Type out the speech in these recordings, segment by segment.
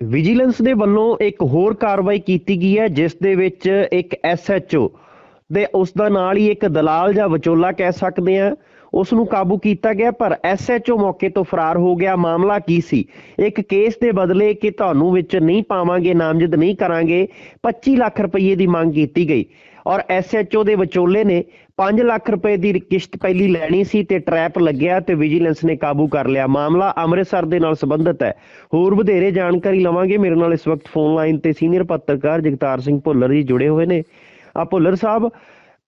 Vigilance ਦੇ ਵੱਲੋਂ ਇੱਕ ਹੋਰ ਕਾਰਵਾਈ ਕੀਤੀ ਗਈ ਹੈ, ਜਿਸ ਦੇ ਵਿੱਚ ਇੱਕ ਐਸਐਚਓ ਦੇ ਉਸ ਦਾ ਨਾਲ ਹੀ ਇੱਕ ਦਲਾਲ ਜਾਂ ਵਿਚੋਲਾ ਕਹਿ ਸਕਦੇ ਆ ਉਸ ਨੂੰ ਕਾਬੂ ਕੀਤਾ ਗਿਆ, ਪਰ ਐਸਐਚਓ ਮੌਕੇ ਤੋਂ ਫਰਾਰ ਹੋ ਗਿਆ। ਮਾਮਲਾ ਕੀ ਸੀ? ਇੱਕ ਕੇਸ ਦੇ ਬਦਲੇ ਕਿ ਤੁਹਾਨੂੰ ਵਿੱਚ ਨਹੀਂ ਪਾਵਾਂਗੇ, ਨਾਮਜ਼ਦ ਨਹੀਂ ਕਰਾਂਗੇ 25 ਲੱਖ ਰੁਪਏ ਦੀ ਮੰਗ ਕੀਤੀ ਗਈ ਔਰ ਐਸਐਚਓ ਦੇ ਵਿਚੋਲੇ ਨੇ 5 ਲੱਖ ਰੁਪਏ ਦੀ ਕਿਸ਼ਤ ਪਹਿਲੀ ਲੈਣੀ ਸੀ ਤੇ ਟਰੈਪ ਲੱਗਿਆ ਤੇ ਵਿਜੀਲੈਂਸ ਨੇ ਕਾਬੂ ਕਰ ਲਿਆ। ਮਾਮਲਾ ਅੰਮ੍ਰਿਤਸਰ ਦੇ ਨਾਲ ਸੰਬੰਧਿਤ ਹੈ। ਹੋਰ ਵਧੇਰੇ ਜਾਣਕਾਰੀ ਲਵਾਂਗੇ। ਮੇਰੇ ਨਾਲ ਇਸ ਵਕਤ ਫੋਨ ਲਾਈਨ ਤੇ ਸੀਨੀਅਰ ਪੱਤਰਕਾਰ ਜਗਤਾਰ ਸਿੰਘ ਭੁੱਲਰ ਜੀ ਜੁੜੇ ਹੋਏ ਨੇ। ਆ ਭੁੱਲਰ ਸਾਹਿਬ,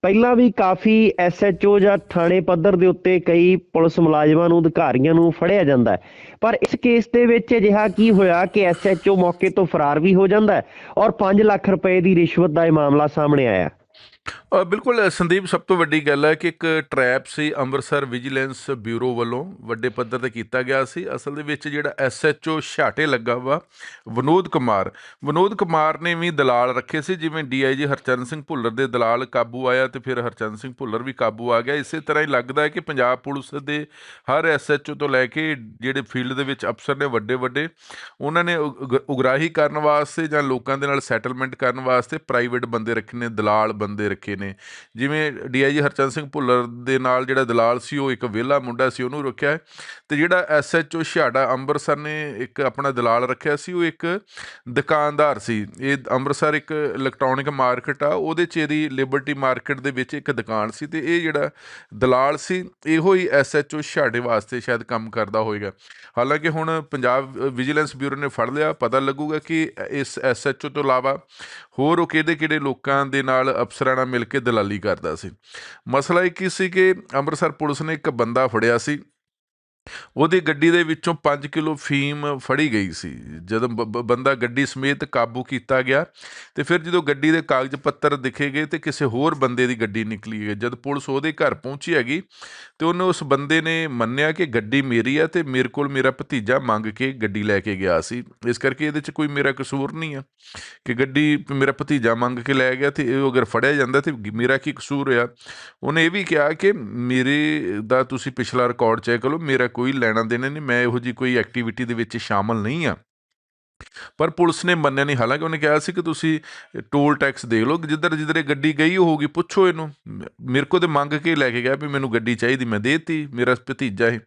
ਪਹਿਲਾਂ ਵੀ ਕਾਫੀ ਐਸਐਚਓ ਜਾਂ ਥਾਣੇ ਪੱਧਰ ਦੇ ਉੱਤੇ ਕਈ ਪੁਲਿਸ ਮੁਲਾਜ਼ਮਾਂ ਨੂੰ, ਅਧਿਕਾਰੀਆਂ ਨੂੰ ਫੜਿਆ ਜਾਂਦਾ ਹੈ। ਪਰ ਇਸ ਕੇਸ ਦੇ ਵਿੱਚ ਅਜਿਹਾ ਕੀ ਹੋਇਆ ਕਿ ਐਸਐਚਓ ਮੌਕੇ ਤੋਂ ਫਰਾਰ ਵੀ ਹੋ ਜਾਂਦਾ ਹੈ ਔਰ 5 ਲੱਖ ਰੁਪਏ ਦੀ ਰਿਸ਼ਵਤ ਦਾ ਇਹ ਮਾਮਲਾ ਸਾਹਮਣੇ ਆਇਆ ਬਿਲਕੁਲ, ਸੰਦੀਪ, ਸਭ ਤੋਂ ਵੱਡੀ ਗੱਲ ਹੈ ਕਿ ਇੱਕ ਟਰੈਪ ਸੀ ਅੰਮ੍ਰਿਤਸਰ ਵਿਜੀਲੈਂਸ ਬਿਊਰੋ ਵੱਲੋਂ, ਵੱਡੇ ਪੱਧਰ ਤੇ ਕੀਤਾ ਗਿਆ ਸੀ। ਅਸਲ ਦੇ ਵਿੱਚ ਜਿਹੜਾ ਐਸਐਚਓ ਛਾਟੇ ਲੱਗਾ ਵਾ, ਵਿਨੋਦ ਕੁਮਾਰ। ਵਿਨੋਦ ਕੁਮਾਰ ਨੇ ਵੀ ਦਲਾਲ ਰੱਖੇ ਸੀ, ਜਿਵੇਂ ਡੀਆਈਜੀ ਹਰਚਰਨ ਸਿੰਘ ਭੁੱਲਰ ਦੇ ਦਲਾਲ ਕਾਬੂ ਆਇਆ ਤੇ ਫਿਰ ਹਰਚਰਨ ਸਿੰਘ ਭੁੱਲਰ ਵੀ ਕਾਬੂ ਆ ਗਿਆ। ਇਸੇ ਤਰ੍ਹਾਂ ਹੀ ਲੱਗਦਾ ਹੈ ਕਿ ਪੰਜਾਬ ਪੁਲਿਸ ਦੇ ਹਰ ਐਸਐਚਓ ਤੋਂ ਲੈ ਕੇ ਜਿਹੜੇ ਫੀਲਡ ਦੇ ਵਿੱਚ ਅਫਸਰ ਨੇ ਵੱਡੇ ਵੱਡੇ ਉਹਨਾਂ ਨੇ ਉਗ- ਉਗਰਾਹੀ ਕਰਨ ਵਾਸਤੇ ਜਾਂ ਲੋਕਾਂ ਦੇ ਨਾਲ ਸੈਟਲਮੈਂਟ ਕਰਨ ਵਾਸਤੇ ਪ੍ਰਾਈਵੇਟ ਬੰਦੇ ਰੱਖੇ ਨੇ, ਦਲਾਲ ਬੰਦੇ ਰੱਖੇ ਨੇ। ਜਿਵੇਂ ਡੀਆਈਜੀ ਹਰਚੰਦ ਸਿੰਘ ਭੁੱਲਰ ਦੇ ਨਾਲ ਜਿਹੜਾ ਦਲਾਲ ਸੀ, ਉਹ ਇੱਕ ਵਿਹਲਾ ਮੁੰਡਾ ਸੀ, ਉਹਨੂੰ ਰੱਖਿਆ ਹੈ। ਤੇ ਜਿਹੜਾ ਐਸਐਚਓ ਛਾੜਾ ਅੰਮ੍ਰਿਤਸਰ ਨੇ ਇੱਕ ਆਪਣਾ ਦਲਾਲ ਰੱਖਿਆ ਸੀ, ਉਹ ਇੱਕ ਦੁਕਾਨਦਾਰ ਸੀ। ਇਹ ਅੰਮ੍ਰਿਤਸਰ ਇੱਕ ਇਲੈਕਟ੍ਰੋਨਿਕ ਮਾਰਕੀਟ ਆ, ਉਹਦੇ ਚ ਇਹਦੀ ਲਿਬਰਟੀ ਮਾਰਕੀਟ ਦੇ ਵਿੱਚ ਇੱਕ ਦੁਕਾਨ ਸੀ ਤੇ ਇਹ ਜਿਹੜਾ ਦਲਾਲ ਸੀ, ਇਹੋ ਹੀ ਐਸਐਚਓ ਛਾੜੇ ਵਾਸਤੇ ਸ਼ਾਇਦ ਕੰਮ ਕਰਦਾ ਹੋਵੇਗਾ ਹਾਲਾਂਕਿ ਹੁਣ ਪੰਜਾਬ ਵਿਜੀਲੈਂਸ ਬਿਊਰੋ ਨੇ ਫੜ ਲਿਆ, ਪਤਾ ਲੱਗੂਗਾ ਕਿ ਇਸ ਐਸਐਚਓ ਤੋਂ ਇਲਾਵਾ ਹੋਰ ਉਹ ਕਿਹੜੇ ਕਿਹੜੇ ਲੋਕਾਂ ਦੇ ਨਾਲ ਅਫਸਰਾਂ ਨਾਲ ਮਿਲ ਕੇ ਦਲਾਲੀ ਕਰਦਾ ਸੀ। ਮਸਲਾ ਇਹ ਕੀ ਸੀ ਕਿ ਅੰਮ੍ਰਿਤਸਰ ਪੁਲਿਸ ਨੇ ਇੱਕ ਬੰਦਾ ਫੜਿਆ ਸੀ। ਉਹਦੀ ਗੱਡੀ ਦੇ ਵਿੱਚੋਂ 5 ਕਿਲੋ ਫੀਮ ਫੜੀ ਗਈ ਸੀ। ਜਦੋਂ ਬ- ਬੰਦਾ ਗੱਡੀ ਸਮੇਤ ਕਾਬੂ ਕੀਤਾ ਗਿਆ ਤੇ ਫਿਰ ਜਦੋਂ ਗੱਡੀ ਦੇ ਕਾਗਜ਼ ਪੱਤਰ ਦਿਖੇ ਗਏ ਤੇ ਕਿਸੇ ਹੋਰ ਬੰਦੇ ਦੀ ਗੱਡੀ ਨਿਕਲੀ ਹੈ ਜਦ ਪੁਲਿਸ ਉਹਦੇ ਘਰ ਪਹੁੰਚੀ ਹੈਗੀ ਤੇ ਉਹਨੇ ਉਸ ਬੰਦੇ ਨੇ ਮੰਨਿਆ ਕਿ ਗੱਡੀ ਮੇਰੀ ਆ ਤੇ ਮੇਰੇ ਕੋਲ ਮੇਰਾ ਭਤੀਜਾ ਮੰਗ ਕੇ ਗੱਡੀ ਲੈ ਕੇ ਗਿਆ ਸੀ। ਇਸ ਕਰਕੇ ਇਹਦੇ 'ਚ ਕੋਈ ਮੇਰਾ ਕਸੂਰ ਨਹੀਂ ਆ ਕਿ ਗੱਡੀ ਮੇਰਾ ਭਤੀਜਾ ਮੰਗ ਕੇ ਲੈ ਗਿਆ ਤੇ ਇਹ ਅਗਰ ਫੜਿਆ ਜਾਂਦਾ ਤੇ ਮੇਰਾ ਕੀ ਕਸੂਰ ਆ ਉਹਨੇ ਇਹ ਵੀ ਕਿਹਾ ਕਿ ਮੇਰੇ ਦਾ ਤੁਸੀਂ ਪਿਛਲਾ ਰਿਕਾਰਡ ਚੈੱਕ ਕਰੋ, ਮੇਰਾ ਕੋਈ ਲੈਣਾ ਦੇਣਾ ਨਹੀਂ, ਮੈਂ ਇਹੋ ਜੀ ਕੋਈ ਐਕਟੀਵਿਟੀ ਦੇ ਵਿੱਚ ਸ਼ਾਮਲ ਨਹੀਂ ਆ ਪਰ ਪੁਲਿਸ ਨੇ ਮੰਨਿਆ ਨਹੀਂ, ਹਾਲਾਂਕਿ ਉਹਨੇ ਕਿਹਾ ਸੀ ਕਿ ਤੁਸੀਂ ਟੋਲ ਟੈਕਸ ਦੇਖ ਲਓ, ਜਿੱਧਰ ਜਿੱਧਰ ਇਹ ਗੱਡੀ ਗਈ ਹੋਊਗੀ, ਪੁੱਛੋ ਇਹਨੂੰ। ਮੇਰੇ ਕੋਲ ਤੇ ਮੰਗ ਕੇ ਲੈ ਕੇ ਗਿਆ ਵੀ ਮੈਨੂੰ ਗੱਡੀ ਚਾਹੀਦੀ, ਮੈਂ ਦੇਤੀ, ਮੇਰਾ ਭਤੀਜਾ ਇਹ।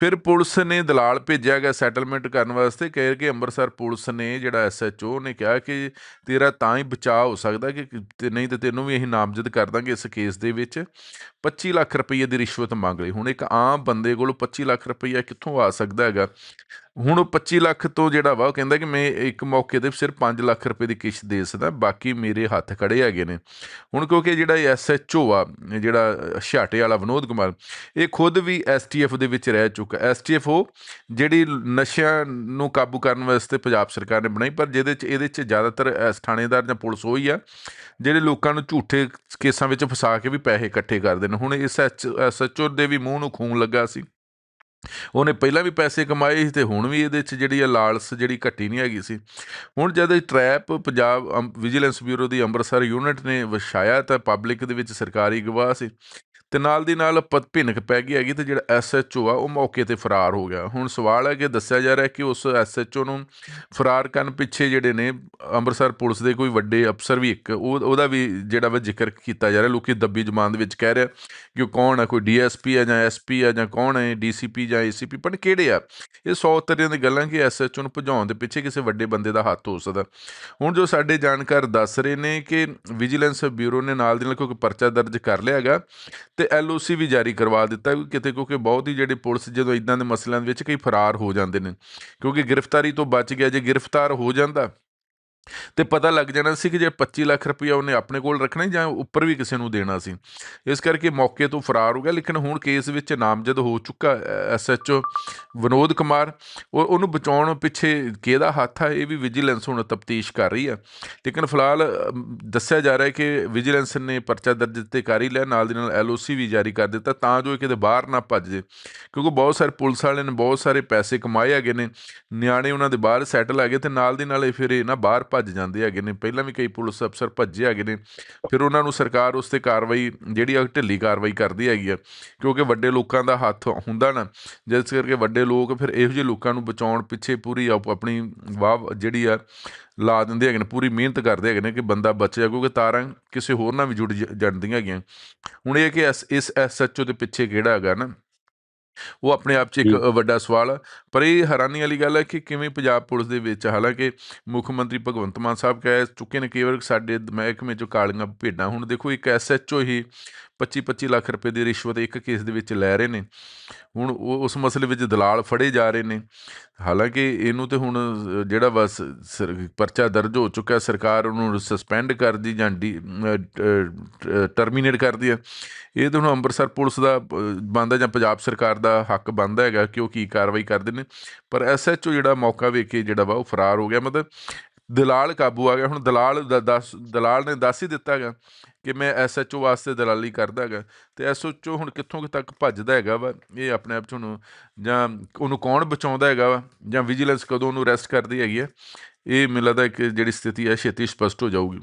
ਫਿਰ ਪੁਲਿਸ ਨੇ ਦਲਾਲ ਭੇਜਿਆ ਗਿਆ ਸੈਟਲਮੈਂਟ ਕਰਨ ਵਾਸਤੇ, ਕਹਿ ਕੇ ਅੰਮ੍ਰਿਤਸਰ ਪੁਲਿਸ ਨੇ ਜਿਹੜਾ ਐਸਐਚਓ ਨੇ ਕਿਹਾ ਕਿ ਤੇਰਾ ਤਾਂ ਹੀ ਬਚਾਅ ਹੋ ਸਕਦਾ ਕਿ ਤੇ ਨਹੀਂ ਤੇ ਤੈਨੂੰ ਵੀ ਅਸੀਂ ਨਾਮਜ਼ਦ ਕਰ ਦਾਂਗੇ ਇਸ ਕੇਸ ਦੇ ਵਿੱਚ। 25 ਲੱਖ ਰੁਪਏ ਦੀ ਰਿਸ਼ਵਤ ਮੰਗ ਲਈ। ਹੁਣ ਇੱਕ ਆਮ ਬੰਦੇ ਕੋਲ 25 ਲੱਖ ਰੁਪਈਆ ਕਿੱਥੋਂ ਆ ਸਕਦਾ ਹੈਗਾ? ਹੁਣ ਉਹ 25 ਲੱਖ ਤੋਂ ਜਿਹੜਾ ਵਾ, ਉਹ ਕਹਿੰਦਾ ਕਿ ਮੈਂ ਇੱਕ ਮੌਕੇ ਤੇ ਸਿਰਫ 5 ਲੱਖ ਰੁਪਏ ਦੀ ਕਿਸ਼ਤ ਦੇ ਸਕਦਾ, ਬਾਕੀ ਮੇਰੇ ਹੱਥ ਖੜੇ ਹੈਗੇ ਨੇ। ਹੁਣ ਕਿਉਂਕਿ ਜਿਹੜਾ ਐਸਐਚਓ ਆ, ਜਿਹੜਾ ਛਾਟੇ ਵਾਲਾ ਵਿਨੋਦ ਕੁਮਾਰ, ਇਹ ਖੁਦ ਵੀ ਐਸਟੀਐਫ ਦੇ ਵਿੱਚ ਰਹਿ ਚੁੱਕਾ ਐਸਟੀਐਫ ਉਹ ਜਿਹੜੀ ਨਸ਼ਿਆਂ ਨੂੰ ਕਾਬੂ ਕਰਨ ਵਾਸਤੇ ਪੰਜਾਬ ਸਰਕਾਰ ਨੇ ਬਣਾਈ, ਪਰ ਜਿਹਦੇ ਚ, ਇਹਦੇ ਚ ਜ਼ਿਆਦਾਤਰ ਐਸ ਥਾਣੇਦਾਰ ਜਾਂ ਪੁਲਿਸ ਉਹੀ ਆ, ਜਿਹੜੇ ਲੋਕਾਂ ਨੂੰ ਝੂਠੇ ਕੇਸਾਂ ਵਿੱਚ ਫਸਾ ਕੇ ਵੀ ਪੈਸੇ ਇਕੱਠੇ ਕਰਦੇ ਨੇ। ਹੁਣ ਇਸ ਐਸਐਚਓ ਦੇ ਵੀ ਮੂੰਹ ਨੂੰ ਖੂਨ ਲੱਗਾ ਸੀ। ਉਹਨੇ ਪਹਿਲਾਂ ਵੀ ਪੈਸੇ ਕਮਾਏ ਸੀ ਤੇ ਹੁਣ ਵੀ ਇਹਦੇ 'ਚ ਜਿਹੜੀ ਆ ਲਾਲਸ ਜਿਹੜੀ ਘਟੀ ਨਹੀਂ ਹੈਗੀ ਸੀ। ਹੁਣ ਜਦ ਇਹ ਟਰੈਪ ਪੰਜਾਬ ਅੰਮ- ਵਿਜੀਲੈਂਸ ਬਿਊਰੋ ਦੀ ਅੰਮ੍ਰਿਤਸਰ ਯੂਨਿਟ ਨੇ ਵਿਛਾਇਆ ਤਾਂ ਪਬਲਿਕ ਦੇ ਵਿੱਚ ਸਰਕਾਰੀ ਗਵਾਹ ਸੀ। ਤੇ ਨਾਲ ਦੀ ਨਾਲ ਪਤ ਭਿੰਨਕ ਪੈ ਗਈ ਹੈਗੀ ਤੇ ਜਿਹੜਾ ਐਸਐਚਓ ਆ ਉਹ ਮੌਕੇ ਤੇ ਫਰਾਰ ਹੋ ਗਿਆ। ਹੁਣ ਸਵਾਲ ਹੈ ਕਿ ਦੱਸਿਆ ਜਾ ਰਿਹਾ ਕਿ ਉਸ ਐਸਐਚਓ ਨੂੰ ਫਰਾਰ ਕਰਨ ਪਿੱਛੇ ਜਿਹੜੇ ਨੇ ਅੰਮ੍ਰਿਤਸਰ ਪੁਲਿਸ ਦੇ ਕੋਈ ਵੱਡੇ ਅਫਸਰ ਵੀ ਇੱਕ, ਉਹ, ਉਹਦਾ ਵੀ ਜਿਹੜਾ ਵਾ ਜ਼ਿਕਰ ਕੀਤਾ ਜਾ ਰਿਹਾ, ਲੋਕੀ ਦੱਬੀ ਜ਼ਮਾਨ ਦੇ ਵਿੱਚ ਕਹਿ ਰਿਹਾ ਕਿ ਉਹ ਕੌਣ ਹੈ? ਕੋਈ ਡੀਐਸਪੀ ਹੈ ਜਾਂ ਐਸਪੀ ਹੈ ਜਾਂ ਕੌਣ ਹੈ? ਡੀਸੀਪੀ ਜਾਂ ਏਸੀਪੀ ਪਰ ਕਿਹੜੇ ਆ। ਇਹ 100 ਤਰ੍ਹਾਂ ਦੀਆਂ ਗੱਲਾਂ ਕਿ ਐਸਐਚਓ ਨੂੰ ਭਜਾਉਣ ਦੇ ਪਿੱਛੇ ਕਿਸੇ ਵੱਡੇ ਬੰਦੇ ਦਾ ਹੱਥ ਹੋ ਸਕਦਾ। ਹੁਣ ਜੋ ਸਾਡੇ ਜਾਣਕਾਰ ਦੱਸ ਰਹੇ ਨੇ ਕਿ ਵਿਜੀਲੈਂਸ ਬਿਊਰੋ ਨੇ ਨਾਲ ਦੀ ਨਾਲ ਕੋਈ ਪਰਚਾ ਦਰਜ ਕਰ ਲਿਆ ਹੈਗਾ ਤੇ ਐਲਓਸੀ ਵੀ ਜਾਰੀ ਕਰਵਾ ਦਿੱਤਾ ਕਿਤੇ ਕਿਉਂਕਿ ਬਹੁਤ ਹੀ ਜਿਹੜੇ ਪੁਲਿਸ ਜਦੋਂ ਇਦਾਂ ਦੇ ਮਸਲਿਆਂ ਦੇ ਵਿੱਚ ਕਈ ਫਰਾਰ ਹੋ ਜਾਂਦੇ ਨੇ, ਕਿਉਂਕਿ ਗ੍ਰਿਫਤਾਰੀ ਤੋਂ ਬਚ ਗਿਆ, ਜੇ ਗ੍ਰਿਫਤਾਰ ਹੋ ਜਾਂਦਾ ਤੇ ਪਤਾ ਲੱਗ ਜਾਣਾ ਸੀ ਕਿ ਜੇ 25 ਲੱਖ ਰੁਪਇਆ ਉਹਨੇ ਆਪਣੇ ਕੋਲ ਰੱਖਣਾ ਜਾਂ ਉੱਪਰ ਵੀ ਕਿਸੇ ਨੂੰ ਦੇਣਾ ਸੀ। ਇਸ ਕਰਕੇ ਮੌਕੇ ਤੋਂ ਫਰਾਰ ਹੋ ਗਿਆ, ਲੇਕਿਨ ਹੁਣ ਕੇਸ ਵਿੱਚ ਨਾਮਜ਼ਦ ਹੋ ਚੁੱਕਾ ਐਸਐਚਓ ਵਿਨੋਦ ਕੁਮਾਰ। ਉਹ, ਉਹਨੂੰ ਬਚਾਉਣ ਪਿੱਛੇ ਕਿਹਦਾ ਹੱਥ ਆ, ਇਹ ਵੀ ਵਿਜੀਲੈਂਸ ਹੁਣ ਤਫਤੀਸ਼ ਕਰ ਰਹੀ ਆ। ਲੇਕਿਨ ਫਿਲਹਾਲ ਦੱਸਿਆ ਜਾ ਰਿਹਾ ਹੈ ਕਿ ਵਿਜੀਲੈਂਸ ਨੇ ਪਰਚਾ ਦਰਜ ਤੇ ਕਰ ਹੀ ਲਿਆ, ਨਾਲ ਦੀ ਨਾਲ ਐਲਓਸੀ ਵੀ ਜਾਰੀ ਕਰ ਦਿੱਤਾ, ਤਾਂ ਜੋ ਇਹ ਕਿਤੇ ਬਾਹਰ ਨਾ ਭੱਜ ਜੇ ਕਿਉਂਕਿ ਬਹੁਤ ਸਾਰੇ ਪੁਲਿਸ ਵਾਲਿਆਂ ਨੇ ਬਹੁਤ ਸਾਰੇ ਪੈਸੇ ਕਮਾਏ ਹੈਗੇ ਨੇ, ਨਿਆਣੇ ਉਹਨਾਂ ਦੇ ਬਾਹਰ ਸੈਟਲ ਹੈਗੇ ਤੇ ਨਾਲ ਦੀ ਨਾਲ ਇਹ ਫਿਰ ਇਹ ਨਾ ਬਾਹਰ ਭੱਜ ਜਾਂਦੇ ਹੈਗੇ ਨੇ, ਪਹਿਲਾਂ ਵੀ ਕਈ ਪੁਲਿਸ ਅਫਸਰ ਭੱਜੇ ਹੈਗੇ ਨੇ, ਫਿਰ ਉਹਨਾਂ ਨੂੰ ਸਰਕਾਰ ਉਸ ਤੇ ਕਾਰਵਾਈ, ਜਿਹੜੀ ਆ ਢਿੱਲੀ ਕਾਰਵਾਈ ਕਰਦੀ ਹੈਗੀ ਆ, ਕਿਉਂਕਿ ਵੱਡੇ ਲੋਕਾਂ ਦਾ ਹੱਥ ਹੁੰਦਾ ਨਾ, ਜਿਸ ਕਰਕੇ ਵੱਡੇ ਲੋਕ ਫਿਰ ਇਹੋ ਜਿਹੇ ਲੋਕਾਂ ਨੂੰ ਬਚਾਉਣ ਪਿੱਛੇ ਪੂਰੀ ਆਪ- ਆਪਣੀ ਵਾਹ, ਜਿਹੜੀ ਆ, ਲਾ ਦਿੰਦੇ ਹੈਗੇ ਨੇ, ਪੂਰੀ ਮਿਹਨਤ ਕਰਦੇ ਹੈਗੇ ਨੇ ਕਿ ਬੰਦਾ ਬਚਿਆ ਕਿਉਂਕਿ ਤਾਰਾਂ ਕਿਸੇ ਹੋਰ ਨਾਲ ਵੀ ਜੁੜ ਜਾਂਦੀਆਂ ਹੈਗੀਆਂ। ਹੁਣ ਇਹ ਕਿ ਇਸ- ਇਸ ਐਸਐਚਓ ਦੇ ਪਿੱਛੇ ਕਿਹੜਾ ਹੈਗਾ ਨਾ ਉਹ ਆਪਣੇ ਆਪ 'ਚ ਇੱਕ ਵੱਡਾ ਸਵਾਲ ਆ। ਪਰ ਇਹ ਹੈਰਾਨੀ ਵਾਲੀ ਗੱਲ ਹੈ ਕਿ ਕਿਵੇਂ ਪੰਜਾਬ ਪੁਲਿਸ ਦੇ ਵਿੱਚ ਹਾਲਾਂਕਿ ਮੁੱਖ ਮੰਤਰੀ ਭਗਵੰਤ ਮਾਨ ਸਾਹਿਬ ਕਹਿ ਚੁੱਕੇ ਨੇ ਕਈ ਵਾਰ ਕਿ ਸਾਡੇ ਮਹਿਕਮੇ 'ਚੋਂ ਕਾਲੀਆਂ ਭੇਡਾਂ ਹੁਣ ਦੇਖੋ ਇੱਕ ਐਸਐਚਓ ਹੀ 25-25 ਲੱਖ ਰੁਪਏ ਦੀ ਰਿਸ਼ਵਤ ਇੱਕ ਕੇਸ ਦੇ ਵਿੱਚ ਲੈ ਰਹੇ ਨੇ। ਹੁਣ ਉਹ ਉਸ ਮਸਲੇ ਵਿੱਚ ਦਲਾਲ ਫੜੇ ਜਾ ਰਹੇ ਨੇ। ਹਾਲਾਂਕਿ ਇਹਨੂੰ ਤੇ ਹੁਣ ਅ, ਜਿਹੜਾ ਬਸ ਸਰ- ਪਰਚਾ ਦਰਜ ਹੋ ਚੁੱਕਾ ਸਰਕਾਰ ਉਹਨੂੰ ਸਸਪੈਂਡ ਕਰਦੀ ਜਾਂ ਡੀ ਟਰਮੀਨੇਟ ਕਰਦੀ ਹੈ ਇਹ ਤਾਂ ਹੁਣ ਅੰਮ੍ਰਿਤਸਰ ਪੁਲਿਸ ਦਾ ਬੰਦਾ ਜਾਂ ਪੰਜਾਬ ਸਰਕਾਰ ਦਾ ਹੱਕ ਬਣਦਾ ਹੈਗਾ ਕਿ ਉਹ ਕੀ ਕਾਰਵਾਈ ਕਰਦੇ ਨੇ। ਪਰ ਐਸਐਚਓ ਜਿਹੜਾ ਮੌਕਾ ਵੇਖ ਕੇ ਜਿਹੜਾ ਵਾ ਉਹ ਫਰਾਰ ਹੋ ਗਿਆ। ਮਤਲਬ ਦਲਾਲ ਕਾਬੂ ਆ ਗਿਆ। ਹੁਣ ਦਲਾਲ ਦਾ ਦੱਸ, ਦਲਾਲ ਨੇ ਦੱਸ ਹੀ ਦਿੱਤਾ ਹੈਗਾ ਕਿ ਮੈਂ ਐਸਐਚਓ ਵਾਸਤੇ ਦਲਾਲੀ ਕਰਦਾ ਹੈਗਾ ਤੇ ਐਸਐਚਓ ਹੁਣ ਕਿੱਥੋਂ ਤੱਕ ਭੱਜਦਾ ਹੈਗਾ ਵਾ, ਇਹ ਆਪਣੇ ਆਪ 'ਚ ਹੁਣ ਜਾਂ ਉਹਨੂੰ ਕੌਣ ਬਚਾਉਂਦਾ ਹੈਗਾ ਵਾ ਜਾਂ ਵਿਜੀਲੈਂਸ ਕਦੋਂ ਉਹਨੂੰ ਅਰੈਸਟ ਕਰਦੀ ਹੈਗੀ ਹੈ ਇਹ ਮੈਨੂੰ ਕਿ ਜਿਹੜੀ ਸਥਿਤੀ ਹੈ ਛੇਤੀ ਸਪਸ਼ਟ ਹੋ ਜਾਊਗੀ।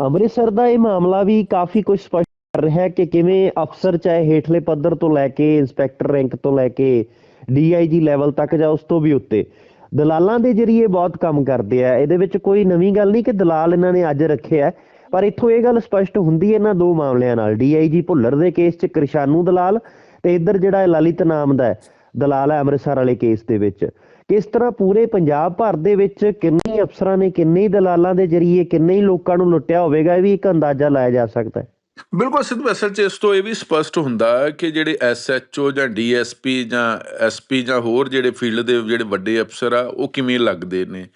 ਅੰਮ੍ਰਿਤਸਰ ਦਾ ਇਹ ਮਾਮਲਾ ਵੀ ਕਾਫੀ ਕੁਝ ਸਪਸ਼ਟ ਕਰ ਰਿਹਾ ਹੈ ਕਿ ਕਿਵੇਂ ਅਫਸਰ ਚਾਹੇ ਹੇਠਲੇ ਪੱਧਰ ਤੋਂ ਲੈ ਕੇ, ਇੰਸਪੈਕਟਰ ਰੈਂਕ ਤੋਂ ਲੈ ਕੇ ਡੀਆਈਜੀ ਲੈਵਲ ਤੱਕ ਜਾਂ ਉਸ ਤੋਂ ਵੀ ਉੱਤੇ। ਦਲਾਲਾਂ ਦੇ ਜਰੀਏ ਬਹੁਤ ਕੰਮ ਕਰਦੇ ਆ। ਇਹਦੇ ਵਿੱਚ ਕੋਈ ਨਵੀਂ ਗੱਲ ਨਹੀਂ ਕਿ ਦਲਾਲ ਇਹਨਾਂ ਨੇ ਅੱਜ ਰੱਖਿਆ ਪਰ ਇੱਥੋਂ ਇਹ ਗੱਲ ਸਪਸ਼ਟ ਹੁੰਦੀ ਹੈ ਇਹਨਾਂ ਦੋ ਮਾਮਲਿਆਂ ਨਾਲ। ਡੀਆਈਜੀ ਭੁੱਲਰ ਦੇ ਕੇਸ 'ਚ ਕ੍ਰਿਸ਼ਾਨੂ ਦਲਾਲ ਤੇ ਇੱਧਰ ਜਿਹੜਾ ਲਲਿਤ ਨਾਮ ਦਾ ਦਲਾਲ ਹੈ ਅੰਮ੍ਰਿਤਸਰ ਵਾਲੇ ਕੇਸ ਦੇ ਵਿੱਚ। ਕਿਸ ਤਰ੍ਹਾਂ ਪੂਰੇ ਪੰਜਾਬ ਭਰ ਦੇ ਵਿੱਚ ਕਿੰਨੇ ਅਫਸਰਾਂ ਨੇ, ਕਿੰਨੇ ਹੀ ਦਲਾਲਾਂ ਦੇ ਜਰੀਏ ਕਿੰਨੇ ਹੀ ਲੋਕਾਂ ਨੂੰ ਲੁੱਟਿਆ ਹੋਵੇਗਾ, ਇਹ ਵੀ ਇੱਕ ਅੰਦਾਜ਼ਾ ਲਾਇਆ ਜਾ ਸਕਦਾ ਹੈ। ਬਿਲਕੁਲ ਸਿੱਧੂ, ਅਸਲ 'ਚ ਇਸ ਤੋਂ ਇਹ ਵੀ ਸਪਸ਼ਟ ਹੁੰਦਾ ਕਿ ਜਿਹੜੇ ਐਸਐਚਓ ਜਾਂ ਡੀਐਸਪੀ ਜਾਂ ਐਸਪੀ ਜਾਂ ਹੋਰ ਜਿਹੜੇ ਫੀਲਡ ਦੇ ਜਿਹੜੇ ਵੱਡੇ ਅਫਸਰ ਆ, ਉਹ ਕਿਵੇਂ ਲੱਗਦੇ ਨੇ?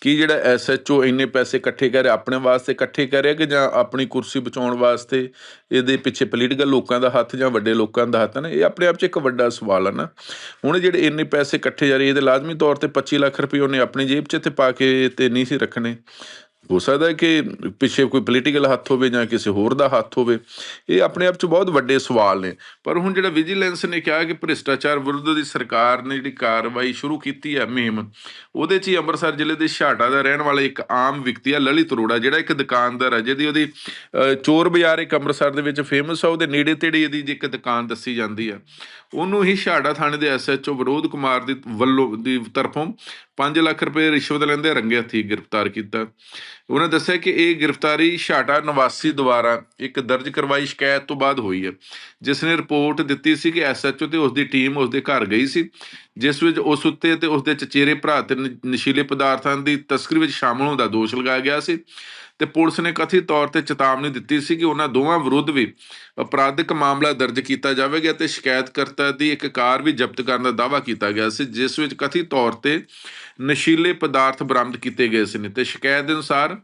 ਕੀ ਜਿਹੜਾ ਐਸਐਚਓ ਇੰਨੇ ਪੈਸੇ ਇਕੱਠੇ ਕਰ ਰਿਹਾ, ਆਪਣੇ ਵਾਸਤੇ ਇਕੱਠੇ ਕਰ ਰਿਹਾ ਕਿ ਜਾਂ ਆਪਣੀ ਕੁਰਸੀ ਬਚਾਉਣ ਵਾਸਤੇ ਇਹਦੇ ਪਿੱਛੇ ਪੋਲੀਟੀਕਲ ਲੋਕਾਂ ਦਾ ਹੱਥ ਜਾਂ ਵੱਡੇ ਲੋਕਾਂ ਦਾ ਹੱਥ ਹੈ ਨਾ? ਇਹ ਆਪਣੇ ਆਪ 'ਚ ਇੱਕ ਵੱਡਾ ਸਵਾਲ ਹੈ ਨਾ। ਹੁਣ ਜਿਹੜੇ ਇੰਨੇ ਪੈਸੇ ਇਕੱਠੇ ਜਾ ਰਹੇ, ਇਹਦੇ ਲਾਜ਼ਮੀ ਤੌਰ ਤੇ 25 ਲੱਖ ਰੁਪਏ ਉਹਨੇ ਆਪਣੀ ਜੇਬ 'ਚ ਤੇ ਪਾ ਕੇ ਤੇ ਨਹੀਂ ਸੀ ਰੱਖਣੇ। ਹੋ ਸਕਦਾ ਹੈ ਕਿ ਪਿੱਛੇ ਕੋਈ ਪੋਲੀਟੀਕਲ ਹੱਥ ਹੋਵੇ ਜਾਂ ਕਿਸੇ ਹੋਰ ਦਾ ਹੱਥ ਹੋਵੇ। ਇਹ ਆਪਣੇ ਆਪ 'ਚ ਬਹੁਤ ਵੱਡੇ ਸਵਾਲ ਨੇ। ਪਰ ਹੁਣ ਜਿਹੜਾ ਵਿਜੀਲੈਂਸ ਨੇ ਕਿਹਾ ਕਿ ਭ੍ਰਿਸ਼ਟਾਚਾਰ ਵਿਰੁੱਧ ਦੀ ਸਰਕਾਰ ਨੇ ਜਿਹੜੀ ਕਾਰਵਾਈ ਸ਼ੁਰੂ ਕੀਤੀ ਹੈ ਮੁਹਿੰਮ, ਉਹਦੇ 'ਚ ਹੀ ਅੰਮ੍ਰਿਤਸਰ ਜ਼ਿਲ੍ਹੇ ਦੇ ਛਾਟਾ ਦਾ ਰਹਿਣ ਵਾਲਾ ਇੱਕ ਆਮ ਵਿਅਕਤੀ ਹੈ ਲਲਿਤ ਅਰੋੜਾ, ਜਿਹੜਾ ਇੱਕ ਦੁਕਾਨਦਾਰ ਹੈ, ਜਿਹਦੀ ਉਹਦੀ ਚੋਰ ਬਾਜ਼ਾਰ ਇੱਕ ਅੰਮ੍ਰਿਤਸਰ ਦੇ ਵਿੱਚ ਫੇਮਸ ਹੈ ਉਹਦੇ ਨੇੜੇ ਤੇੜੇ ਇਹਦੀ ਇੱਕ ਦੁਕਾਨ ਦੱਸੀ ਜਾਂਦੀ ਹੈ। ਉਹਨੂੰ ਹੀ ਛਾੜਾ ਥਾਣੇ ਦੇ ਐਸਐਚਓ ਵਿਰੋਧ ਕੁਮਾਰ ਦੀ ਵੱਲੋਂ, ਦੀ ਤਰਫੋਂ 5 ਲੱਖ ਰੁਪਏ ਰਿਸ਼ਵਤ ਲੈਂਦੇ ਰੰਗੇ ਹੱਥੀ ਗ੍ਰਿਫਤਾਰ ਕੀਤਾ। ਉਹਨੇ ਦੱਸਿਆ ਕਿ ਇਹ ਗ੍ਰਿਫਤਾਰੀ ਛਾਟਾ ਨਿਵਾਸੀ ਦੁਆਰਾ ਇੱਕ ਦਰਜ ਕਰਵਾਈ ਸ਼ਿਕਾਇਤ ਤੋਂ ਬਾਅਦ ਹੋਈ ਹੈ। ਜਿਸ ਨੇ ਰਿਪੋਰਟ ਦਿੱਤੀ ਸੀ ਕਿ ਐਸਐਚਓ ਤੇ ਉਸ ਦੀ ਟੀਮ ਉਸ ਦੇ ਘਰ ਗਈ ਸੀ, ਜਿਸ ਵਿੱਚ ਉਸ ਉੱਤੇ ਤੇ ਉਸ ਦੇ ਚਚੇਰੇ ਭਰਾ ਤੇ ਨਸ਼ੀਲੇ ਪਦਾਰਥਾਂ ਦੀ ਤਸਕਰੀ ਵਿੱਚ ਸ਼ਾਮਲ ਹੋਣ ਦਾ ਦੋਸ਼ ਲਗਾਇਆ ਗਿਆ ਸੀ ਤੇ ਪੁਲਿਸ ਨੇ ਕਥਿਤ ਤੌਰ ਤੇ ਚੇਤਾਵਨੀ ਦਿੱਤੀ ਸੀ ਕਿ ਉਹਨਾਂ ਦੋਵਾਂ ਵਿਰੁੱਧ ਵੀ ਅਪਰਾਧਿਕ ਮਾਮਲਾ ਦਰਜ ਕੀਤਾ ਜਾਵੇਗਾ ਤੇ ਸ਼ਿਕਾਇਤਕਰਤਾ ਦੀ ਇੱਕ ਕਾਰ ਵੀ ਜ਼ਬਤ ਕਰਨ ਦਾ ਦਾਅਵਾ ਕੀਤਾ ਗਿਆ ਸੀ, ਜਿਸ ਵਿੱਚ ਕਥਿਤ ਤੌਰ ਤੇ ਨਸ਼ੀਲੇ ਪਦਾਰਥ ਬਰਾਮਦ ਕੀਤੇ ਗਏ ਸੀ ਨੇ ਤੇ ਸ਼ਿਕਾਇਤ ਦੇ ਅਨੁਸਾਰ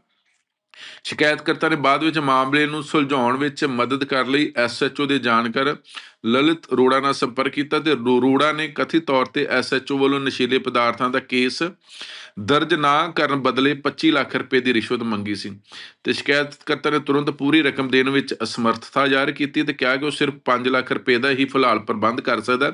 ਸ਼ਿਕਾਇਤਕਰਤਾ ਨੇ ਬਾਅਦ ਵਿੱਚ ਮਾਮਲੇ ਨੂੰ ਸੁਲਝਾਉਣ ਵਿੱਚ ਮਦਦ ਕਰਨ ਲਈ। ਐਸਐਚਓ ਦੇ ਜਾਣਕਾਰ ਲਲਿਤ ਅਰੋੜਾ ਨਾਲ ਸੰਪਰਕ ਕੀਤਾ ਤੇ ਰੋੜਾ ਨੇ ਕਥਿਤ ਤੌਰ ਤੇ ਐਸਐਚਓ ਵੱਲੋਂ ਨਸ਼ੀਲੇ ਪਦਾਰਥਾਂ ਦਾ ਕੇਸ ਦਰਜ ਨਾ ਕਰਨ ਬਦਲੇ 25 ਲੱਖ ਰੁਪਏ ਦੀ ਰਿਸ਼ਵਤ ਮੰਗੀ ਸੀ। ਤੇ ਸ਼ਿਕਾਇਤਕਰਤਾ ਨੇ ਤੁਰੰਤ ਪੂਰੀ ਰਕਮ ਦੇਣ ਵਿੱਚ ਅਸਮਰਥਤਾ ਜ਼ਾਹਰ ਕੀਤੀ ਤੇ ਕਿਹਾ ਕਿ ਉਹ ਸਿਰਫ 5 ਲੱਖ ਰੁਪਏ ਦਾ ਹੀ ਫਿਲਹਾਲ ਪ੍ਰਬੰਧ ਕਰ ਸਕਦਾ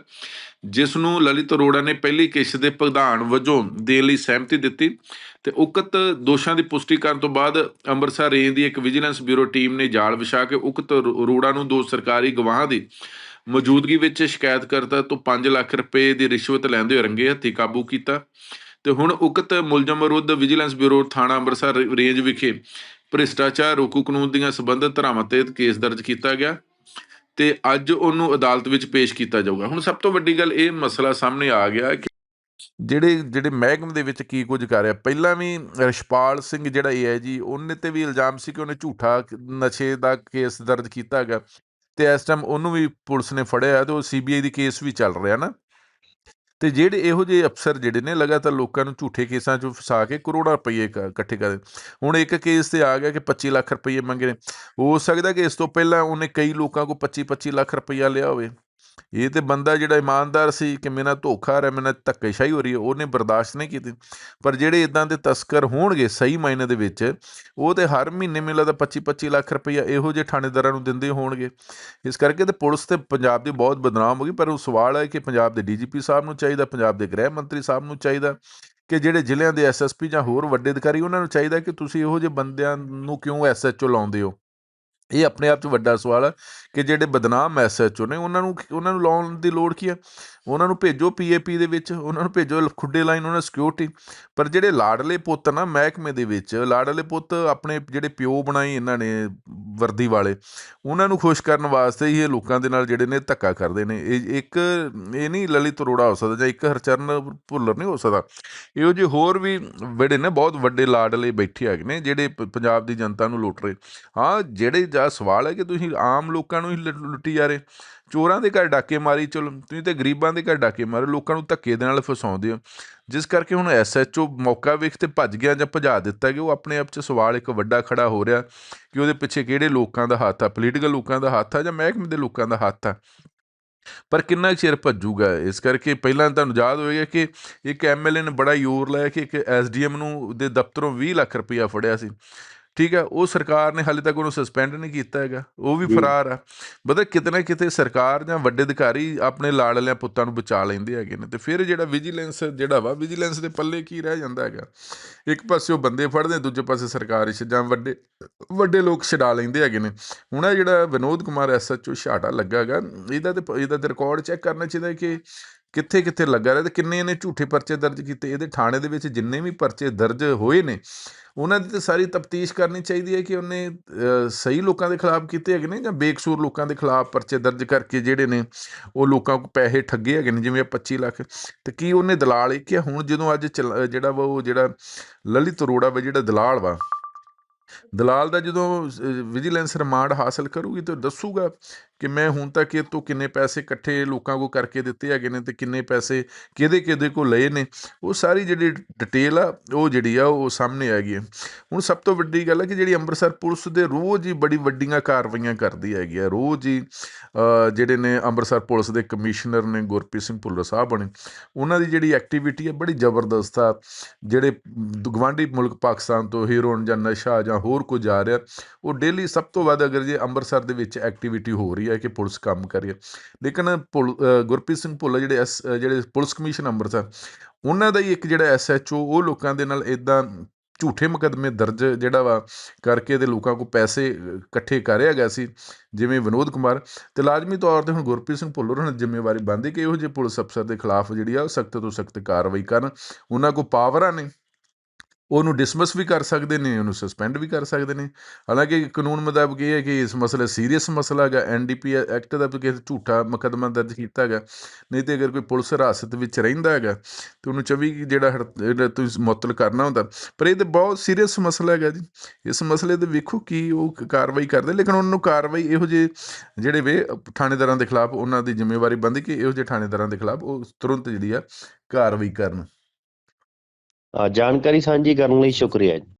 ਜਿਸ ਨੂੰ ਲਲਿਤ ਅਰੋੜਾ ਨੇ ਪਹਿਲੀ ਕੇਸ ਦੇ ਪ੍ਰਧਾਨ ਵਜੋਂ ਦੇਣ ਲਈ ਸਹਿਮਤੀ ਦਿੱਤੀ ਤੇ ਉਕਤ ਦੋਸ਼ਾਂ ਦੀ ਪੁਸ਼ਟੀ ਕਰਨ ਤੋਂ ਬਾਅਦ ਅੰਮ੍ਰਿਤਸਰ ਰੇਂਜ ਦੀ ਇੱਕ ਵਿਜੀਲੈਂਸ ਬਿਊਰੋ ਟੀਮ ਨੇ ਜਾਲ ਵਿਛਾ ਕੇ ਉਕਤ ਅਰੋ- ਅਰੋੜਾ ਨੂੰ ਦੋ ਸਰਕਾਰੀ ਗਵਾਹਾਂ ਦੀ ਮੌਜੂਦਗੀ ਵਿੱਚ ਸ਼ਿਕਾਇਤਕਰਤਾ ਤੋਂ 5 ਲੱਖ ਰੁਪਏ ਦੀ ਰਿਸ਼ਵਤ ਲੈਂਦੇ ਹੋਏ ਰੰਗੇ ਹੱਥੀ ਕਾਬੂ ਕੀਤਾ ਤੇ ਹੁਣ ਉਕਤ ਮੁਲਜ਼ਮ ਵਿਰੁੱਧ ਵਿਜੀਲੈਂਸ ਬਿਊਰੋ ਥਾਣਾ ਅੰਮ੍ਰਿਤਸਰ ਰੇਂਜ ਵਿਖੇ ਭ੍ਰਿਸ਼ਟਾਚਾਰ ਰੋਕੂ ਕਾਨੂੰਨ ਦੀਆਂ ਸਬੰਧਤ ਧਾਰਾਵਾਂ ਤੇ ਕੇਸ ਦਰਜ ਕੀਤਾ ਗਿਆ। ਤੇ ਅੱਜ ਉਹਨੂੰ ਅਦਾਲਤ ਵਿੱਚ ਪੇਸ਼ ਕੀਤਾ ਜਾਊਗਾ। ਹੁਣ ਸਭ ਤੋਂ ਵੱਡੀ ਗੱਲ ਇਹ ਮਸਲਾ ਸਾਹਮਣੇ ਆ ਗਿਆ ਕਿ ਜਿਹੜੇ ਜਿਹੜੇ ਮਹਿਕਮੇ ਦੇ ਵਿੱਚ ਕੀ ਕੁਝ ਕਰ ਰਿਹਾ। ਪਹਿਲਾਂ ਵੀ ਰਿਸ਼ਪਾਲ ਸਿੰਘ ਜਿਹੜਾ ਇਹ ਹੈ ਜੀ, ਉਹਨੇ ਤੇ ਵੀ ਇਲਜ਼ਾਮ ਸੀ ਕਿ ਉਹਨੇ ਝੂਠਾ ਨਸ਼ੇ ਦਾ ਕੇਸ ਦਰਜ ਕੀਤਾ ਹੈਗਾ। ਤੇ ਇਸ ਟਾਈਮ ਉਹਨੂੰ ਵੀ ਪੁਲਿਸ ਨੇ ਫੜਿਆ ਤੇ ਉਹ ਸੀਬੀਆਈ ਦੀ ਕੇਸ ਵੀ ਚੱਲ ਰਿਹਾ ਨਾ। ਤੇ ਜਿਹੜੇ ਇਹੋ ਜਿਹੇ ਅਫਸਰ ਜਿਹੜੇ ਨੇ ਲਗਾਤਾਰ ਲੋਕਾਂ ਨੂੰ ਝੂਠੇ ਕੇਸਾਂ 'ਚ ਫਸਾ ਕੇ ਕਰੋੜਾਂ ਰੁਪਏ ਕ- ਇਕੱਠੇ ਕਰਦੇ ਹੁਣ ਇੱਕ ਕੇਸ ਤੇ ਆ ਗਿਆ ਕਿ 25 ਲੱਖ ਰੁਪਏ ਮੰਗੇ ਨੇ। ਹੋ ਸਕਦਾ ਕਿ ਇਸ ਤੋਂ ਪਹਿਲਾਂ ਉਹਨੇ ਕਈ ਲੋਕਾਂ ਕੋਲ 25 25 ਲੱਖ ਰੁਪਈਆ ਲਿਆ ਹੋਵੇ। ਇਹ ਤੇ ਬੰਦਾ ਜਿਹੜਾ ਇਮਾਨਦਾਰ ਸੀ ਕਿ ਮੇਰੇ ਨਾਲ ਧੋਖਾ ਰਿਹਾ, ਮੇਰੇ ਨਾਲ ਧੱਕੇਸ਼ਾਹੀ ਹੋ ਰਹੀ ਹੈ, ਉਹਨੇ ਬਰਦਾਸ਼ਤ ਨਹੀਂ ਕੀਤੀ। ਪਰ ਜਿਹੜੇ ਇਦਾਂ ਦੇ ਤਸਕਰ ਹੋਣਗੇ ਸਹੀ ਮਾਇਨੇ ਦੇ ਵਿੱਚ, ਉਹ ਤੇ ਹਰ ਮਹੀਨੇ ਮੈਨੂੰ ਲੱਗਦਾ 25 25 ਲੱਖ ਰੁਪਈਆ ਇਹੋ ਜਿਹੇ ਥਾਣੇਦਾਰਾਂ ਨੂੰ ਦਿੰਦੇ ਹੋਣਗੇ। ਇਸ ਕਰਕੇ ਤੇ ਪੁਲਿਸ ਤੇ ਪੰਜਾਬ ਦੀ ਬਹੁਤ ਬਦਨਾਮ ਹੋ ਗਈ, ਪਰ ਉਹ ਸਵਾਲ ਹੈ ਕਿ ਪੰਜਾਬ ਦੇ ਡੀਜੀਪੀ ਸਾਹਿਬ ਨੂੰ ਚਾਹੀਦਾ, ਪੰਜਾਬ ਦੇ ਗ੍ਰਹਿ ਮੰਤਰੀ ਸਾਹਿਬ ਨੂੰ ਚਾਹੀਦਾ ਕਿ ਜਿਹੜੇ ਜ਼ਿਲ੍ਹਿਆਂ ਦੇ ਐਸਐਸਪੀ ਜਾਂ ਹੋਰ ਵੱਡੇ ਅਧਿਕਾਰੀ, ਉਹਨਾਂ ਨੂੰ ਚਾਹੀਦਾ ਕਿ ਤੁਸੀਂ ਇਹੋ ਜਿਹੇ ਬੰਦਿਆਂ ਨੂੰ ਕਿਉਂ ਐਸਐਚਓ ਲਾਉਂਦੇ ਹੋ? ਇਹ ਆਪਣੇ ਆਪ 'ਚ ਵੱਡਾ ਸਵਾਲ ਹੈ ਕਿ ਜਿਹੜੇ ਬਦਨਾਮ ਐਸਐਚਓ ਨੇ, ਉਹਨਾਂ ਨੂੰ ਉਹਨਾਂ ਨੂੰ ਲਾਉਣ ਦੀ ਲੋੜ ਕੀ ਹੈ ਉਹਨਾਂ ਨੂੰ ਭੇਜੋ ਪੀਏਪੀ ਦੇ ਵਿੱਚ, ਉਹਨਾਂ ਨੂੰ ਭੇਜੋ ਖੁੱਡੇ ਲਾਈਨ, ਉਹਨਾਂ ਸਿਕਿਉਰਿਟੀ ਪਰ ਜਿਹੜੇ ਲਾਡਲੇ ਪੁੱਤ ਨਾ ਮਹਿਕਮੇ ਦੇ ਵਿੱਚ, ਲਾਡਲੇ ਪੁੱਤ ਆਪਣੇ ਜਿਹੜੇ ਪਿਓ ਬਣਾਏ ਇਹਨਾਂ ਨੇ ਵਰਦੀ ਵਾਲੇ, ਉਹਨਾਂ ਨੂੰ ਖੁਸ਼ ਕਰਨ ਵਾਸਤੇ ਹੀ ਇਹ ਲੋਕਾਂ ਦੇ ਨਾਲ ਜਿਹੜੇ ਨੇ ਧੱਕਾ ਕਰਦੇ ਨੇ। ਇਹ, ਇੱਕ ਇਹ ਨਹੀਂ ਲਲਿਤ ਅਰੋੜਾ ਹੋ ਸਕਦਾ ਜਾਂ ਇੱਕ ਹਰਚਰਨ ਭੁੱਲਰ ਨਹੀਂ ਹੋ ਸਕਦਾ। ਇਹੋ ਜਿਹੇ ਹੋਰ ਵੀ ਜਿਹੜੇ ਨੇ, ਬਹੁਤ ਵੱਡੇ ਲਾਡਲੇ ਬੈਠੇ ਹੈਗੇ ਨੇ, ਜਿਹੜੇ ਪ- ਪੰਜਾਬ ਦੀ ਜਨਤਾ ਨੂੰ ਲੁੱਟ ਰਹੇ। ਹਾਂ, ਜਿਹੜੇ ਜਾ ਸਵਾਲ ਹੈ ਕਿ ਤੁਸੀਂ ਆਮ ਲੋਕਾਂ ਨੂੰ ਹੀ ਲੁੱਟੀ ਜਾ ਰਹੇ? ਚੋਰਾਂ ਦੇ ਘਰ ਡਾਕੇ ਮਾਰੀ, ਚਲੋ, ਤੁਸੀਂ ਤੇ ਗਰੀਬਾਂ ਦੇ ਘਰ ਡਾਕੇ ਮਾਰੇ, ਲੋਕਾਂ ਨੂੰ ਧੱਕੇ ਦੇ ਨਾਲ ਫਸਾਉਂਦੇ ਹੋ। ਜਿਸ ਕਰਕੇ ਹੁਣ ਐਸਐਚਓ ਮੌਕਾ ਵੇਖ ਤੇ ਭੱਜ ਗਿਆ ਜਾਂ ਭਜਾ ਦਿੱਤਾ ਕਿ ਉਹ ਆਪਣੇ ਆਪ 'ਚ ਸਵਾਲ ਇੱਕ ਵੱਡਾ ਖੜਾ ਹੋ ਰਿਹਾ ਕਿ ਉਹਦੇ ਪਿੱਛੇ ਕਿਹੜੇ ਲੋਕਾਂ ਦਾ ਹੱਥ ਆ ਪੋਲੀਟੀਕਲ ਲੋਕਾਂ ਦਾ ਹੱਥ ਆ ਜਾਂ ਮਹਿਕਮੇ ਦੇ ਲੋਕਾਂ ਦਾ ਹੱਥ ਆ? ਪਰ ਕਿੰਨਾ ਕੁ ਚਿਰ ਭੱਜੂਗਾ? ਇਸ ਕਰਕੇ ਪਹਿਲਾਂ ਤੁਹਾਨੂੰ ਯਾਦ ਹੋਏਗਾ ਕਿ ਇੱਕ ਐਮਐਲਏ ਨੇ ਬੜਾ ਜ਼ੋਰ ਲਾਇਆ ਕਿ ਇੱਕ ਐਸਡੀਐਮ ਨੂੰ ਦੇ ਦਫ਼ਤਰੋਂ 20 ਲੱਖ ਰੁਪਇਆ ਫੜਿਆ ਸੀ। ਠੀਕ ਹੈ, ਉਹ ਸਰਕਾਰ ਨੇ ਹਾਲੇ ਤੱਕ ਉਹਨੂੰ ਸਸਪੈਂਡ ਨਹੀਂ ਕੀਤਾ ਹੈਗਾ, ਉਹ ਵੀ ਫਰਾਰ ਆ। ਬਦਾ ਕਿਤੇ ਨਾ ਕਿਤੇ ਸਰਕਾਰ ਜਾਂ ਵੱਡੇ ਅਧਿਕਾਰੀ ਆਪਣੇ ਲਾੜਲਿਆਂ ਪੁੱਤਾਂ ਨੂੰ ਬਚਾ ਲੈਂਦੇ ਹੈਗੇ ਨੇ ਤੇ ਫਿਰ ਜਿਹੜਾ ਵਿਜੀਲੈਂਸ ਜਿਹੜਾ ਵਾ ਵਿਜੀਲੈਂਸ ਦੇ ਪੱਲੇ ਕੀ ਰਹਿ ਜਾਂਦਾ ਹੈਗਾ? ਇੱਕ ਪਾਸੇ ਉਹ ਬੰਦੇ ਫੜਦੇ ਦੂਜੇ ਪਾਸੇ ਸਰਕਾਰ ਇਸ਼ ਜਾਂ ਵੱਡੇ ਵੱਡੇ ਲੋਕ ਛਡਾ ਲੈਂਦੇ ਹੈਗੇ ਨੇ। ਹੁਣ ਇਹ ਜਿਹੜਾ ਵਿਨੋਦ ਕੁਮਾਰ ਐਸਐਚਓ ਛਾਟਾ ਲੱਗਾ ਹੈਗਾ, ਇਹਦਾ ਤੇ ਇਹਦਾ ਤੇ ਰਿਕਾਰਡ ਚੈੱਕ ਕਰਨਾ ਚਾਹੀਦਾ ਕਿ ਕਿੱਥੇ ਕਿੱਥੇ ਲੱਗਾ ਰਿਹਾ ਤੇ ਕਿੰਨੇ ਇਹਨੇ ਝੂਠੇ ਪਰਚੇ ਦਰਜ ਕੀਤੇ? ਇਹਦੇ ਥਾਣੇ ਦੇ ਵਿੱਚ ਜਿੰਨੇ ਵੀ ਪਰਚੇ ਦਰਜ ਹੋਏ ਨੇ, ਉਹਨਾਂ ਦੀ ਤੇ ਸਾਰੀ ਤਫਤੀਸ਼ ਕਰਨੀ ਚਾਹੀਦੀ ਹੈ ਕਿ ਉਹਨੇ ਸਹੀ ਲੋਕਾਂ ਦੇ ਖਿਲਾਫ ਕੀਤੇ ਹੈਗੇ ਨੇ ਜਾਂ ਬੇਕਸੂਰ ਲੋਕਾਂ ਦੇ ਖਿਲਾਫ ਪਰਚੇ ਦਰਜ ਕਰਕੇ ਜਿਹੜੇ ਨੇ, ਉਹ ਲੋਕਾਂ ਕੋਲ ਪੈਸੇ ਠੱਗੇ ਹੈਗੇ ਨੇ, ਜਿਵੇਂ 25 ਲੱਖ। ਤੇ ਕੀ ਉਹਨੇ ਦਲਾਲ ਇੱਕ ਆ? ਹੁਣ ਜਦੋਂ ਅੱਜ ਚੱਲ- ਜਿਹੜਾ ਵਾ ਉਹ ਜਿਹੜਾ ਲਲਿਤ ਅਰੋੜਾ ਵਾ, ਜਿਹੜਾ ਦਲਾਲ ਵਾ, ਦਲਾਲ ਦਾ ਜਦੋਂ ਵਿਜੀਲੈਂਸ ਰਿਮਾਂਡ ਹਾਸਲ ਕਰੂਗੀ ਤਾਂ ਦੱਸੂਗਾ ਕਿ ਮੈਂ ਹੁਣ ਤੱਕ ਇਹ ਤੋਂ ਕਿੰਨੇ ਪੈਸੇ ਇਕੱਠੇ ਲੋਕਾਂ ਕੋ ਕਰਕੇ ਦਿੱਤੇ ਹੈਗੇ ਨੇ ਤੇ ਕਿੰਨੇ ਪੈਸੇ ਕਿਹਦੇ ਕਿਹਦੇ ਕੋ ਲਏ ਨੇ, ਉਹ ਸਾਰੀ ਜਿਹੜੀ ਡਿਟੇਲ ਆ, ਉਹ ਜਿਹੜੀ ਆ, ਉਹ ਸਾਹਮਣੇ ਆ ਗਈ ਹੈ। ਹੁਣ ਸਭ ਤੋਂ ਵੱਡੀ ਗੱਲ ਹੈ ਕਿ ਜਿਹੜੀ ਅੰਮ੍ਰਿਤਸਰ ਪੁਲਿਸ ਦੇ ਰੋਜ਼ ਹੀ ਬੜੀ ਵੱਡੀਆਂ ਕਾਰਵਾਈਆਂ ਕਰਦੀ ਹੈਗੀ ਆ, ਰੋਜ਼ ਹੀ ਜਿਹੜੇ ਨੇ ਅੰਮ੍ਰਿਤਸਰ ਪੁਲਿਸ ਦੇ ਕਮਿਸ਼ਨਰ ਨੇ ਗੁਰਪ੍ਰੀਤ ਸਿੰਘ ਭੁੱਲਰ ਸਾਹਿਬ ਨੇ ਉਹਨਾਂ ਦੀ ਜਿਹੜੀ ਐਕਟੀਵਿਟੀ ਹੈ ਬੜੀ ਜ਼ਬਰਦਸਤ ਆ। ਜਿਹੜੇ ਗਵਾਂਢੀ ਮੁਲਕ ਪਾਕਿਸਤਾਨ ਤੋਂ ਹੀਰੋਇਨ ਜਾਂ ਨਸ਼ਾ ਜਾਂ ਹੋਰ ਕੁਝ ਆ ਰਿਹਾ, ਉਹ ਡੇਲੀ ਸਭ ਤੋਂ ਵੱਧ ਅਗਰ ਜੇ ਅੰਮ੍ਰਿਤਸਰ ਦੇ ਵਿੱਚ ਐਕਟੀਵਿਟੀ ਹੋ ਰਹੀ ਹੈ ਕਿ ਪੁਲਿਸ ਕੰਮ ਕਰ ਲੇਕਿਨ ਭੁੱਲ- ਗੁਰਪ੍ਰੀਤ ਸਿੰਘ ਭੁੱਲਰ ਜਿਹੜੇ ਐਸ, ਜਿਹੜੇ ਪੁਲਿਸ ਕਮਿਸ਼ਨ ਅੰਮ੍ਰਿਤਸਰ ਉਹਨਾਂ ਦਾ ਹੀ ਇੱਕ ਜਿਹੜਾ ਐਸਐਚਓ ਉਹ ਲੋਕਾਂ ਦੇ ਨਾਲ ਇਦਾਂ ਝੂਠੇ ਮੁਕੱਦਮੇ ਦਰਜ ਜਿਹੜਾ ਵਾ ਕਰਕੇ ਤੇ ਲੋਕਾਂ ਕੋ ਪੈਸੇ ਇਕੱਠੇ ਕਰ ਰਿਹਾ ਗਿਆ ਸੀ, ਜਿਵੇਂ ਵਿਨੋਦ ਕੁਮਾਰ। ਤੇ ਲਾਜ਼ਮੀ ਤੌਰ ਤੇ ਹੁਣ ਗੁਰਪ੍ਰੀਤ ਸਿੰਘ ਭੁੱਲਰ ਹੁਣ ਜ਼ਿੰਮੇਵਾਰੀ ਬਣਦੀ ਕਿ ਇਹੋ ਜਿਹੇ ਪੁਲਿਸ ਅਫਸਰ ਦੇ ਖਿਲਾਫ ਜਿਹੜੀ ਆ ਉਹ ਸਖਤ ਤੋਂ ਸਖਤ ਕਾਰਵਾਈ ਕਰਨ। ਉਹਨਾਂ ਕੋ ਪਾਵਰਾਂ ਨੇ। ਉਹਨੂੰ ਡਿਸਮਿਸ ਵੀ ਕਰ ਸਕਦੇ ਨੇ, ਉਹਨੂੰ ਸਸਪੈਂਡ ਵੀ ਕਰ ਸਕਦੇ ਨੇ। ਹਾਲਾਂਕਿ ਕਾਨੂੰਨ ਮੁਤਾਬਕ ਇਹ ਹੈ ਕਿ ਇਸ ਮਸਲਾ ਸੀਰੀਅਸ ਮਸਲਾ ਹੈਗਾ ਐਨਡੀਪੀ ਐਕਟ ਦਾ ਵੀ ਕਿਸੇ ਝੂਠਾ ਮੁਕੱਦਮਾ ਦਰਜ ਕੀਤਾ ਹੈਗਾ, ਨਹੀਂ ਤੇ ਅਗਰ ਕੋਈ ਪੁਲਿਸ ਹਿਰਾਸਤ ਵਿੱਚ ਰਹਿੰਦਾ ਹੈਗਾ, ਤੇ ਉਹਨੂੰ 24 ਜਿਹੜਾ ਹੜ- ਜਿਹੜਾ ਤੁਸੀਂ ਮੁਅੱਤਲ ਕਰਨਾ ਹੁੰਦਾ, ਪਰ ਇਹ ਤਾਂ ਬਹੁਤ ਸੀਰੀਅਸ ਮਸਲਾ ਹੈਗਾ ਜੀ। ਇਸ ਮਸਲੇ ਤੇ ਵੇਖੋ ਕੀ ਉਹ ਕਾਰਵਾਈ ਕਰਦੇ, ਲੇਕਿਨ ਉਹਨਾਂ ਨੂੰ ਕਾਰਵਾਈ ਇਹੋ ਜਿਹੇ ਜਿਹੜੇ ਵੇ ਥਾਣੇਦਾਰਾਂ ਦੇ ਖਿਲਾਫ ਉਹਨਾਂ ਦੀ ਜ਼ਿੰਮੇਵਾਰੀ ਬਣਦੀ ਕਿ ਇਹੋ ਜਿਹੇ ਥਾਣੇਦਾਰਾਂ ਦੇ ਖਿਲਾਫ ਉਹ ਤੁਰੰਤ ਜਿਹੜੀ ਆ ਕਾਰਵਾਈ ਕਰਨ। ਜਾਣਕਾਰੀ ਸਾਂਝੀ ਕਰਨ ਲਈ ਸ਼ੁਕਰੀਆ ਜੀ।